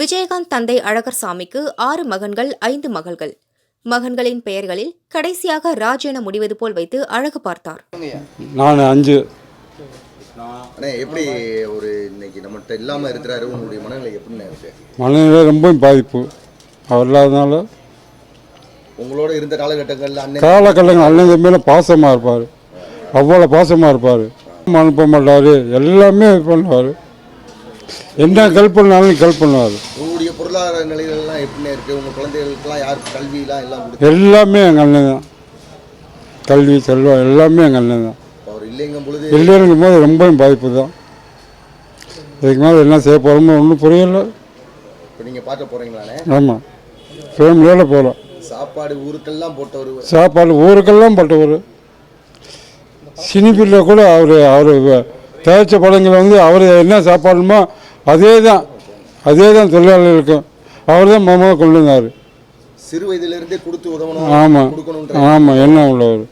தந்தை அழகர்சாமிக்கு ஆறு மகன்கள் ஐந்து மகள்கள். மகன்களின் பெயர்களில் கடைசியாக ராஜ் என முடிவது போல் வைத்து அழகு பார்த்தார். நான் அஞ்சு. அண்ணே எப்படி ஒரு இன்னைக்கு நம்மகிட்ட இல்லாம இருக்கிறாரு? உங்களுடைய மனநிலை இருக்கு? மனநிலை ரொம்ப பாதிப்பு. அவர் இல்லாதனால உங்களோட இருந்த காலகட்டங்கள்ல காலகட்டங்கள் அண்ணன் தம்பியில் பாசமாக இருப்பார். அவ்வளோ பாசமாக இருப்பார். அனுப்ப மாட்டார். எல்லாமே இது பண்ணுவார். என்ன ஹெல்ப் பண்ணாலும் ஹெல்ப் பண்ணுவார் உங்களுடைய பொருளாதார நிலைகள்லாம் எப்படிண்ணே இருக்கு? உங்க குழந்தைகளுக்கெல்லாம் யாருக்கு கல்வியெல்லாம் எல்லாம் கொடுத்து எல்லாமே எங்கள் அண்ணன் தான். கல்வி செல்வம் எல்லாமே எங்கள் அண்ணன் தான். அவர் இல்லைங்கும் பொழுது இல்லைங்கும் போது ரொம்ப பாதிப்பு தான். இதுக்கு மேலே என்ன செய்ய போகிறோமோ ஒன்றும் புரியல. இப்போ நீங்க பார்க்க போறீங்களாண்ணே? ஆமாம் ஃபேமிலியோடு போகிறோம் சாப்பாடு ஊருக்கெல்லாம் போட்டவர் சாப்பாடு ஊருக்கெல்லாம் பட்டவர். சினிப்பில் கூட அவர் அவர் தயாரித்த படங்கள் வந்து அவர் என்ன சாப்பாடுமோ அதே தான் அதே தான் தொழிலாளர்களுக்கும் அவர் தான் மாமா கொண்டு வந்தார். சிறு வயதிலிருந்தே கொடுத்து உதவணும் ஆமாம் ஆமாம் என்ன உள்ளவர்.